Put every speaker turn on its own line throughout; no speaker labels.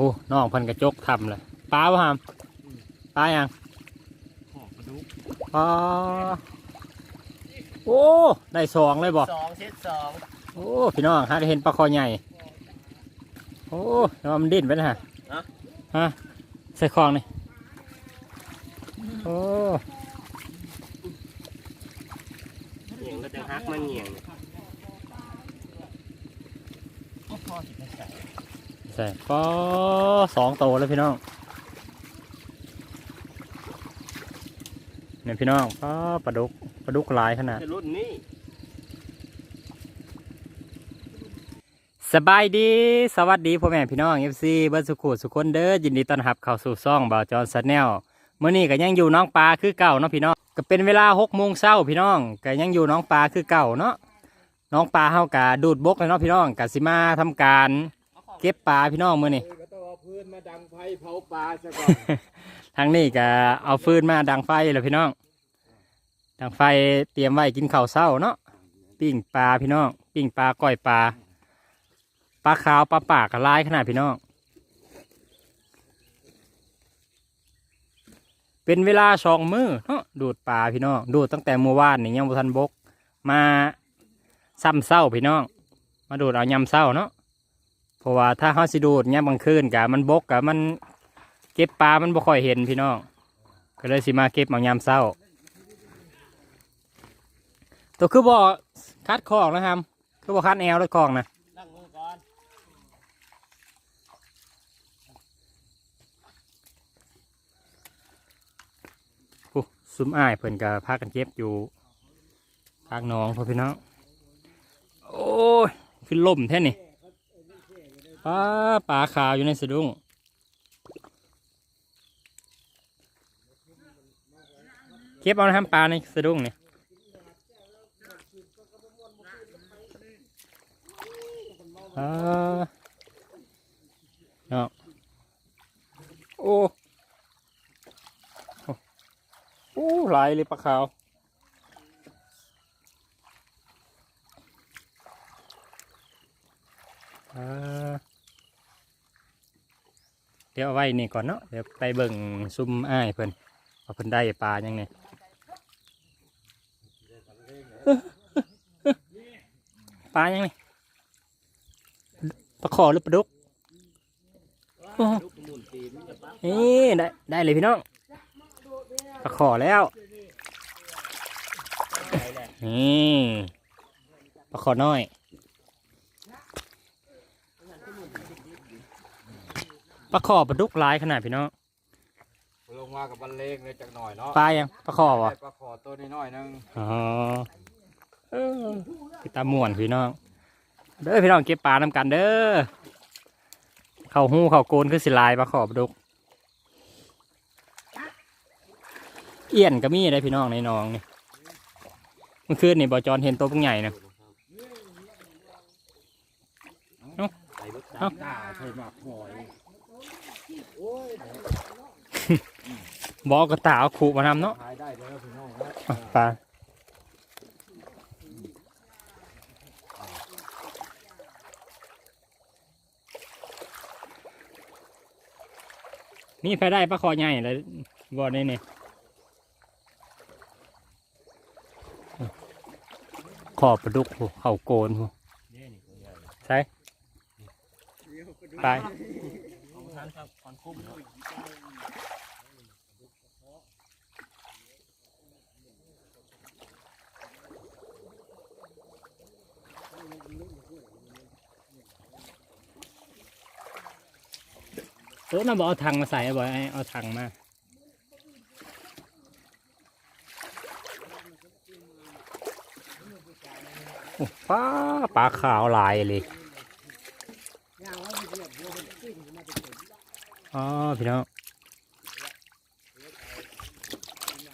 อ้น้องเพันกระจกทำเลยปลาบ่หามปลายัง
หอกกระดูก
อ๋อโอ้ได้สองเลยบ่
สองเซตสอง
โอ้พี่น้องฮะเห็นปลาคอใหญ่ โอ้ยมันดิ้นไปนะฮะฮะใส่คลองนี่โอ้
เหนียงก็จะฮักมันเหนียง ใส่
ใส่ก็สองโตแล้วพี่น้องเนี่ยพี่น้องก็ปลาดุกปลาดุกหลายขนาด
จะรุ่นนี้
สบายดีสวัสดีพ่อแม่พี่น้องเอฟซีเบิร์ดสุขุสุขคนเด้อยินดีต้อนรับเข้าสู่ซ่องบ่าวจอนซันแนลเมื่อนี้ก็ยังอยู่น้องปลาคือเก่าเนาะพี่น้องก็เป็นเวลาหกโมงเช้าพี่น้องก็ยังอยู่น้องปลาคือเก่าเนาะน้องปลาเฮากะดูดบกเลยเนาะพี่น้องกะสิมาทำการ เก็บปลาพี่น้องมื้อนี้
ก็ต้องเอาพื้นมาดังไฟเผาปลาซะก่อน
ทางนี้ก็เอาฟืนมาดังไฟเลยพี่น้องดังไฟเตรียมไว้กินข้าวเช้าเนาะปิ้งปลาพี่น้องปิ้งปลาก้อยปลาปลาขาวปลาปากกระลายขนาดพี่น้องเป็นเวลาสองมือเนาะดูดปลาพี่น้องดูดตั้งแต่เมื่อวานนี่ยังบ่ทันบก มาซ้ำเศร้าพี่น้อง มาดูดเอายำเศร้าเนาะ เพราะว่าถ้าเขาสิดูดยามกลางคืนกะมันบกกะมันเก็บปลา มันบ่ค่อยเห็นพี่น้อง ก็เลยสิมาเก็บเอายามเศร้า ตัวคือบ่คัดคองนะครับ คือบ่คัดแอล้วคองนะซุ้มอ้ายเพิ่นก็พากันเก็บอยู่ทางน้องพ่อพี่น้อง โอ้ย ขึ้นล่มแท่นี่ ปลาปลาขาวอยู่ในสะดุ้งเก็บเอานะครับปลาในสะดุ้งเนี่ยอ่าเนาะโอ้โอ้หลายเลยปลาขาวอ่า เดี๋ยวเอาไว้นี่ก่อนเนาะเดี๋ยวไปเบิ่งซุ่มอ้ายเพิ่นว่าเพิ่นได้ปลายังไงปลายังไงปลาขอหรือปลาดุก
นี่
ได้ได้เลยพี่น้องปลาขอแล้วนี่ปลาขอน้อย ปลาขอปลาดุกหลายขนาดพี่น้อง
ลงมากับบันเลงเลยจักหน่อยเนาะ
ปลายังปลาขอวะ
ได้ปลาขอตัวน้อยๆหนึง
อ๋อเออพี่ตาม่วนพี่น้อง เด้อพี่น้องเก็บปลาน้ำกันเด้อเข้าหูเข้าโกนคือสิลายปลาขอบดุก เอี้ยนก็มีได้พี่น้องในหนองนี่เมื่อคืนนี่บอจอนเห็นตัวพวกใหญ่นะ
ไปรถ
เอ้า
หน้าเคยมาคอย
บอกระตาเอาขู่มานำเนาะปลานี่ไปได้ปลาคอใหญ่เลยบอได้เนี่ยขอบปลาดุกเขาโกน
ใช่
ไป
ของท่านครับคอนคุ้มเนาะ
เออน่าบอกเอาถังมาใส่บ่อยเอาถังมาโอ้าปลาขาวลายเลย อ๋อพี่น้อง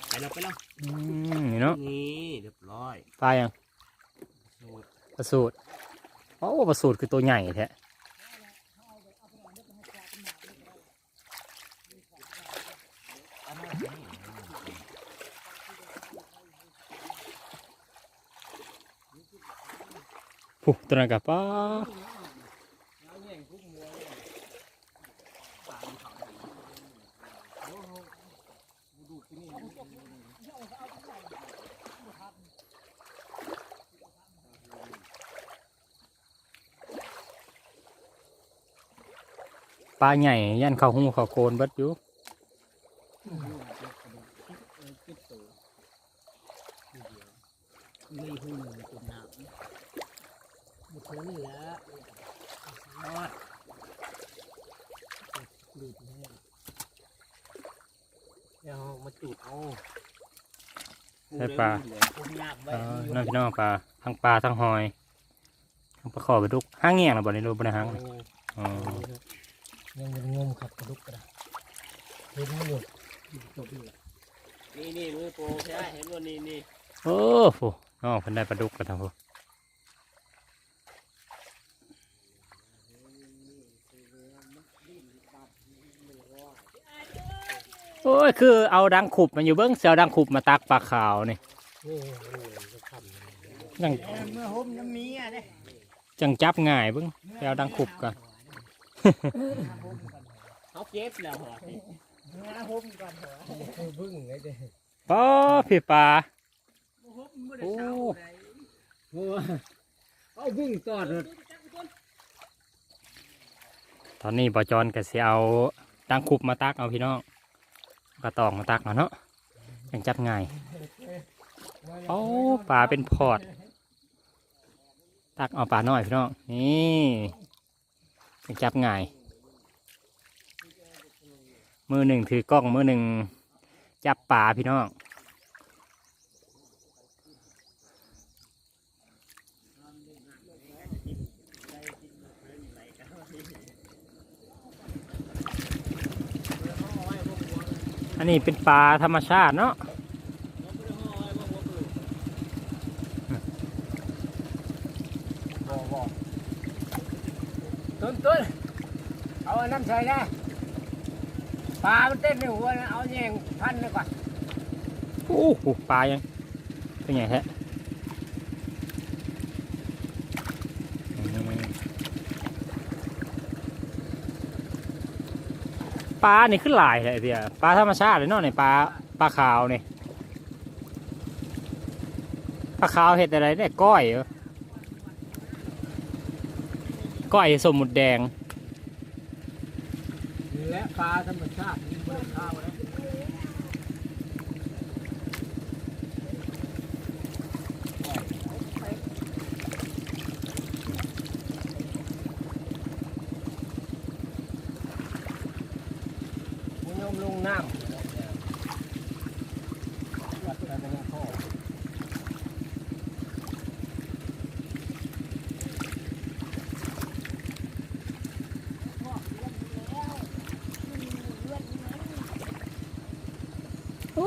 ไปแล้วไปแล้ว
อืมนี่เนาะ
นี่เรียบร้อย
ปลายัง
สูตร
ปลาสูตรโอ้ปลาสูตรคือตัวใหญ่แท้ผู้ตัวนั้นกับปลา ลาใหญ่ยันเข้าหูเข้าโคนเบิดอยู่
ไม่หูหนึ่งเป็นน้ำบุตรนี่แหละรอดดูดเนี่ยเดี๋ยวมาจุดเอา
ใช่ปลา
ผมยากไว้
เออน้องพี่น้องปลาทั้งปลาทั้งหอยทั้งปลาขอไปดุกห้างเงี้ยงนะบ่ในรูปในห้างน่ะอ๋อ
ยังเป็นงมขับกระดุกกระดาเห็นมันอยู่จบอยู่นี่นี่มือโปรใช่ไหมเห็นว่านี่นี่
โอ้โหน้องเพิ่นได้ปลาดุกกันทั้งพวกโอ้ยคือเอาดังขุบมาอยู่เบิ้งเสียวดังขุบมาตักปลาขาวนี่
นี่จะทำ
จัง
เมื่อห่มน้ำมีอะเนี่ย
จังจับง่ายเบิ้งเสียวดังขุบกัน
เขาเก็บแล้วเหรอเมื่อห่มก่อนเหรอพึ่งไงเด้
ป้อพี่ปลา
โอ้โหเอาพึ่งตอดเลย
ตอนนี้ปอจอนก็สิเอาดังขุบมาตักเอาพี่น้องกระตองมาตักเอาเนาะจังจับง่ายโอ้ปลาเป็นพอดตักเอาปลาน้อยพี่น้องนี่ จับง่าย มือหนึ่งถือกล้องมือหนึ่งจับปลาพี่น้องอันนี้เป็นปลาธรรมชาติเนาะ
ต้นต้นเอาอันน้ำใส่นะปลามันเต้นในหัวนะเอาแยงพันดีกว่า
โอ้โหปลายังเป็นไงฮะปลานี่ขึ้นหลายเลยเดียวปลาธรรมชาติเลยเนาะเนี่ยปลาปลาขาวเนี่ยปลาขาวเห็ดอะไรเนี่ยก้อยเหรอ ก้อยสมหมุดแดง
และปลาธรรมชาตินี่ไม่ข้าวนะมุยมลงน้ำวัดอะไรกันพ่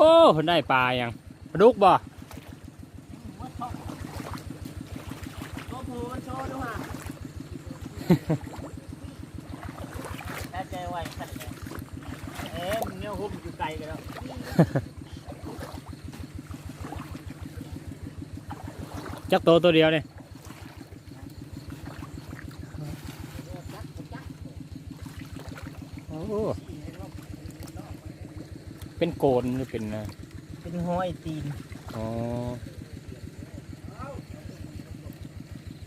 อ
เพิ่นได้ปลาอย่างปลาดุกบ่
โอ้ใจไวขันเลยเอ๊ะมึงเนี่ยหุบอยู่ไกลกันแล้ว
จักโตวตัวเดียวเนี่ยโอ้เป็ นโกนหรือเป็นอะไร
เป็นห้อยตีน
อ๋อ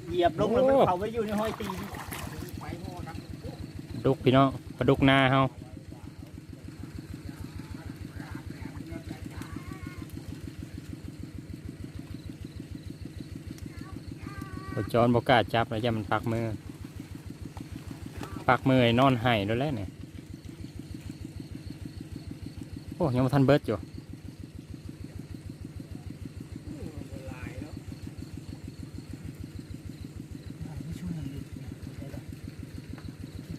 เหยียบลงแล้วมันเขาไปอยู่ในห้อยตีน
ปลาดุกพี่น้องปลาดุกนาเฮาบจอนบกล้าจับแล้วจะมันปักมือ ปักมือไอ้นอนไห้ด้วยแหล้วเนี่ย โอ้ยังมาทันเบิร์ดอยู่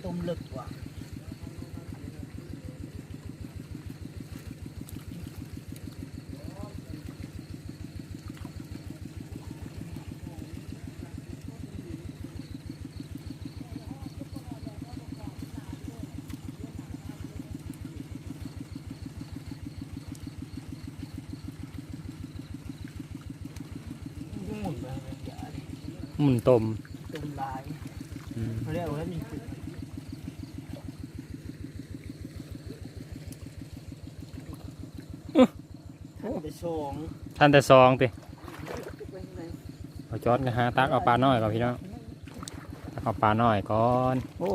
ต้มลึกกว่า หมุนไปอย่า
ห มุนตม
ต้มลาย
อืม
เขาเรียกว่ามีจุดไปสอง
ท่านแต่ซองติเอาจอนกันหาตักเอาปลาน้อยก่อนพี่น้องตักเอาปลาน้อยก่อน โอ้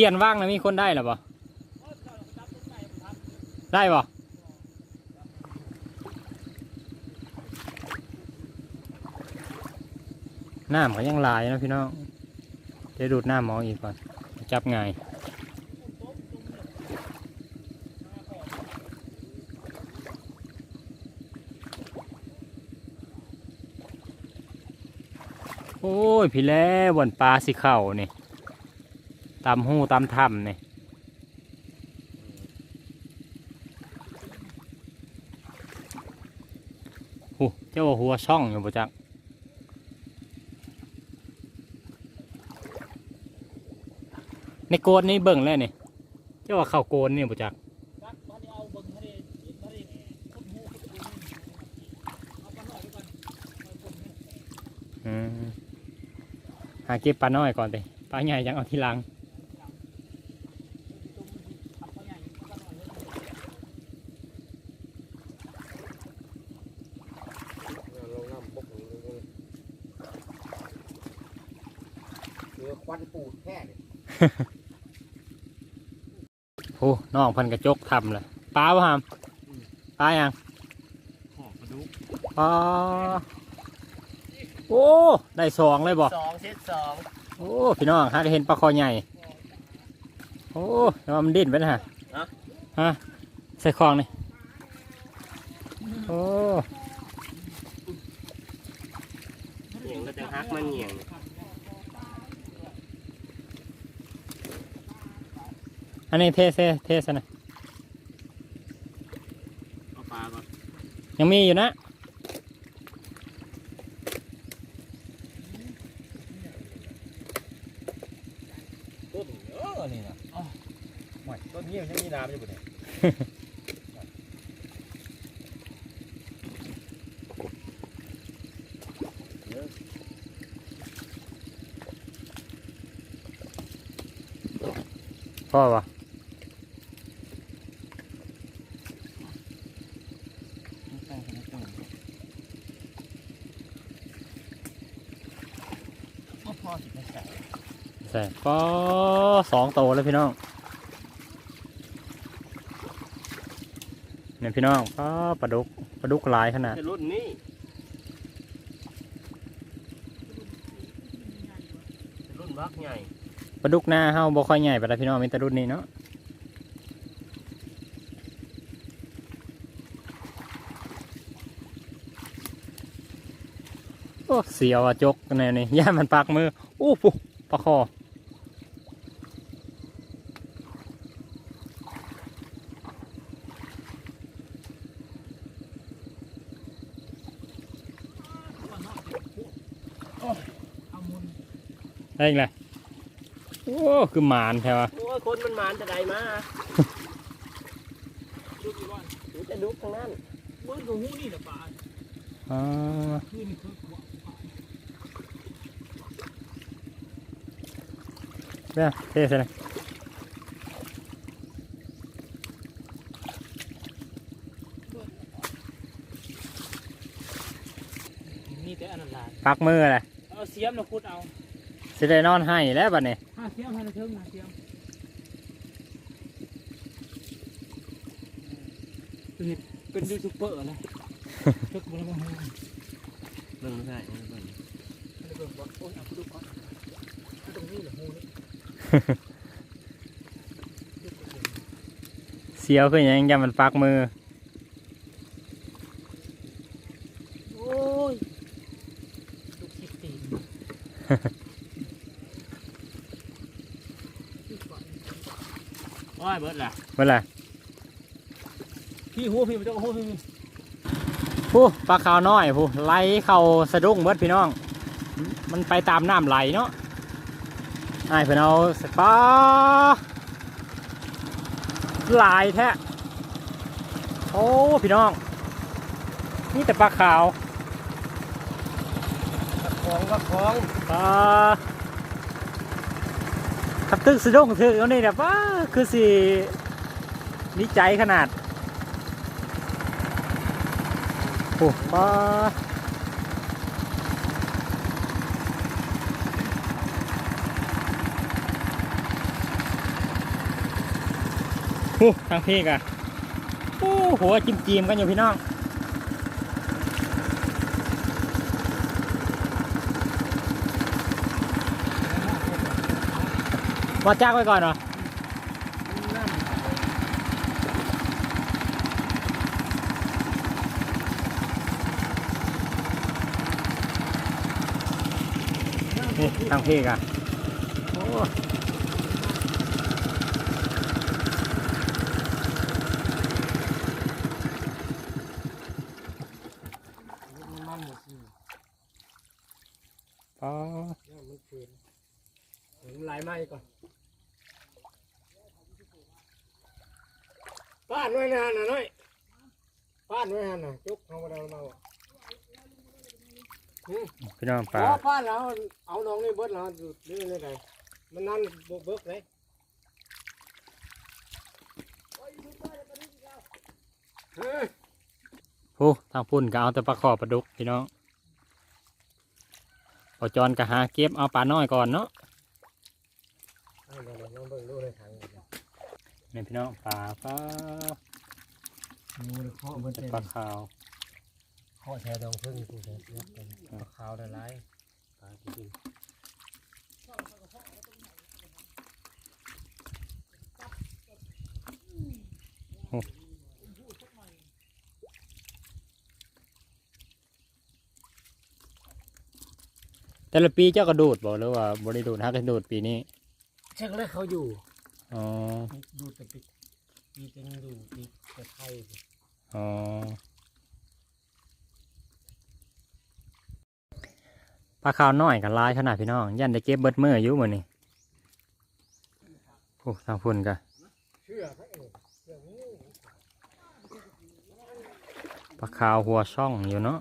ลี่ยนว่างนะมีคนได้หรอปะได้ปะน้ำก็ยังลายนะพี่น้องเดี๋ยวดูดน้ำหมองอีกก่อน จับง่ายโอ้ย พี่แล้วบนปลาสิเข่านี่ ตามหูตามถ้ำนี่โอ้เจ้าหัวช่องอยู่ปะจักในโกนนี่เบิ่งแล้วนี่เจ้าว่าเข้าโกนนี่ปะจักอืมหาเก็บปลาน้อยก่อนเลยปลาใหญ่ยังเอาทีหลัง
ลงน้ำปกเรือควันปูดแค่เนี่ย
โอ้ น้องเพันกระจกทำเลยปลาวะฮามปลายัง
หอกกระดูก
ปลาโอ้ได้สองเลยบ่
สองเซตสอง
โอ้พี่น้องฮะเห็นปลาคอใหญ่โอ้แล้วมันดิ้นไปนะฮะฮะใส่คลองนี่โอ้
เหนียงก็จะฮักมันเหนียง
อันนี้เทเซเทสนะ
เอาปลาก่อน
ยังมีอยู่นะ
ต้นเออนี่นะอ๋อไม่ต้นนี้มันยังมีน้ำอยู่บ่เนี่ย
พ่อวะ
พ่อสิไม่ใส่
ใส่ก็สองโตแล้วพี่น้องเนี่ยพี่น้องก็ปลาดุกปลาดุกหลายขนาด
จะรุ่นนี้จะรุ่นบักใหญ่
ปลาดุกหน้าเฮาบ่ค่อยใหญ่ปานใดพี่น้องมีแต่รุ่นนี้เนาะโอ้เสียวอะจกแนวนี้ย่ามันปากมือโอ้ปุ๊ปลาคอ ได้อีกเลยโอ้คือหมานใช่ปะ
โอ้ยคนมันหมานจะได้มาดูกี่วันจะดุกทางนั้น
เบิ้ลกับหูนี่แหละป่า
อ๋อ
คือนี่คือขวา
เนี่ยเท่ใช่ไหม
มีแต่อันนั้นลาย
ปักมืออะไร
เอาเสียมเราขุดเอา
สิได้นอนให้แล้วบัดนี้
ห้าเสียมให้าเทิงห้าเสียมเป็นเห็ดเป็นยูทูบเบอร์เลยเทิกมันก็หู
เบิ่งไม่ได้
นเบิ่งว่าโอ้ยเอาไปดูก่อนตรงนี้เหรอหูนี่
เสียวคือยังยามันปักมือ
โอ้ยลูกคิดตีน
โอ้ยเบิดล่ะ
เมื่อไหร่
พี่หูพี่มันจะหูพี่
ผู้ปลาขาวน้อยผู้ไหลเข้าสะดุ้งเบิดพี่น้อง มันไปตามน้ำไหลเนาะไอ้ายเพื่นเอาสปลาหลายแท้โอ้พี่น้อง นี่แต่ปลาขาว
ของก็ของ
ปลาขับตึกสะดุ้งถือเอานี่แบบว่าคือสิ นิใจขนาด โอ้ปลาโฮู้ทางพี่กะโอ้หัวจิ้มจีมกันอยู่พี่น้องบอจ้ากไว้ก่อนเหรอ นี่ ทางพี่กะโอ้
มันหมดสิ
ปอ
เดี๋ยวมันคืนเห็นลายไม้ก่อนป้านไว้นานน่ะน้อยป้านไว้นานน่ะจุกเอาไปเอามาบ่อืม
พี่น้องปลา
พอป้านแล้วเอาน้องนี่เบิดแล้วดูนี่นี่ไงมันนั่นบกเบิกเลยเฮ้ย
โอ้ทางพุ่นก็เอาแต่ปลาขอบปลาดุกพี่น้องพอจอนก็หาเก็บเอาปลาน้อยก่อนเนาะ
เอาเดี๋ยวลองเบิ่งดูในถัง
นี่พี่น้องปลาปลา
ดูเลยเคาะเบิ่ง
แต่
เต็ม
ปลาขาว
เคาแชร์ดองเพึ่งกูเลยยับกันปลาขาวได้หลายปลากิน
แต่ละปีเจ้ากระโดดบอกหรือว่าบริโดดฮักกระโดดปีนี้
เช็คแล้วเขาอยู่
อ๋อ
ดูแต่ปีปีเต็งดูปีแต่ไทย
อ๋อ ปลาขาวน้อยกันลายขนาดพี่น้อง ยันได้เก็บเบิดเมืออยู่มือนี่โอ้ทางพุ่นก็
เชื่อไหมเชื่องู
ปลาขาวหัวช่องอยู่เนาะ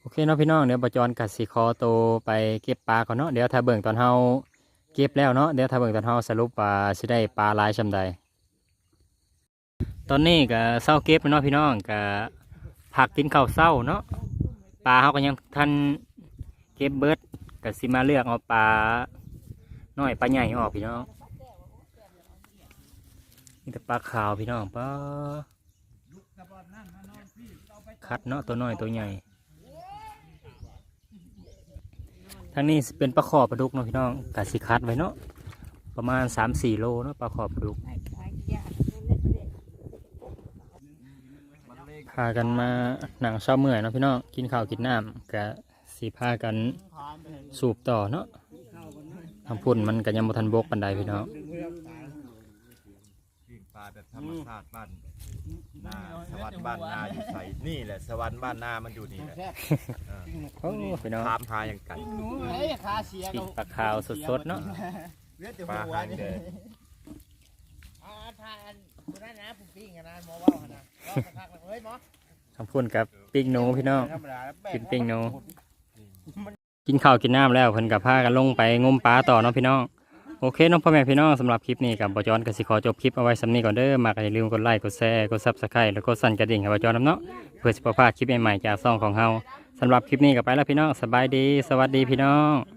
โอเคเนาะพี่น้องเดี๋ยวปะจอนกัดสีคอโตวไปเก็บปลาก่อนเนาะเดี๋ยวถ้าเบิ่งตอนเฮาเก็บแล้วเนาะเดี๋ยวถ้าเบิ่งตอนเฮาสรุปว่าสิได้ปลาลายชำใด ตอนนี้ก็เศร้าเก็บเนาะพี่น้องก็ผักกินข้าวเศร้าเนาะ ปลาเฮาก็ยังทันเก็บเบิร์ดก็สิมาเลือกเอาปลาน้อยปลาใหญ่ออกพี่น้องนี่แต่ปลาขาวพี่น้องปลาคัดเนาะตัวน้อยตัวใหญ่ทางนี้เป็นปลาขอบปลาดุกเนาะพี่น้องกะสิคัดไว้เนาะประมาณสามสี่โลเนาะปลาขอบปลาดุกากันมาหนังเช้าเมื่อยเนาะพี่น้องกินข้าวกินน้ำกะสีพากันสูบต่อเนาะทำพุ่นมันก็ยังบ่ทันบกปันใดพี่น้อง
ปิ้งปลาแบบธรรมชาติบ้านนาสวรรค์บ้านนาอยู่ใส่นี่แหละสวรรค์บ้านนามันอยู่นี่แหละ
โอ้พี่น้อง
ถามหาอย่างไก่
เฮ้ยขาเสีย
ปิ้งปลาขาวสดๆเนาะ
ปลาหางแดง
อ่าทาน คุณนั่นนะผมปิ้งกันนะหมอว่ากันนะรอบสักพักแล้วเฮ้ยหมอ
ทำพุ่นกับปิ้งหนูพี่น้อง
ธรรมดาแล้วแบ่ง
กินปิ้งหนู กินข้าวกินน้ำแล้วเพิ่นกับพากันลงไปงมปลาต่อเนาะพี่น้องโอเคเน้องพ่อแม่พี่น้องสำหรับคลิปนี้กับบจอนกสิขอจบคลิปเอาไว้สำนี้ก่อนเด้อมากอย่าลืมกดไลค์กดแชร์กดซับสไครต์แล้วก็สั่นกระดิ่งให้บจอนนำเนาะเพื่อสิบ่พลาดคลิปใหม่ๆจากซ่องของเฮาสำหรับคลิปนี้ก็ไปแล้วพี่น้องสบายดี สวัสดีพี่น้อง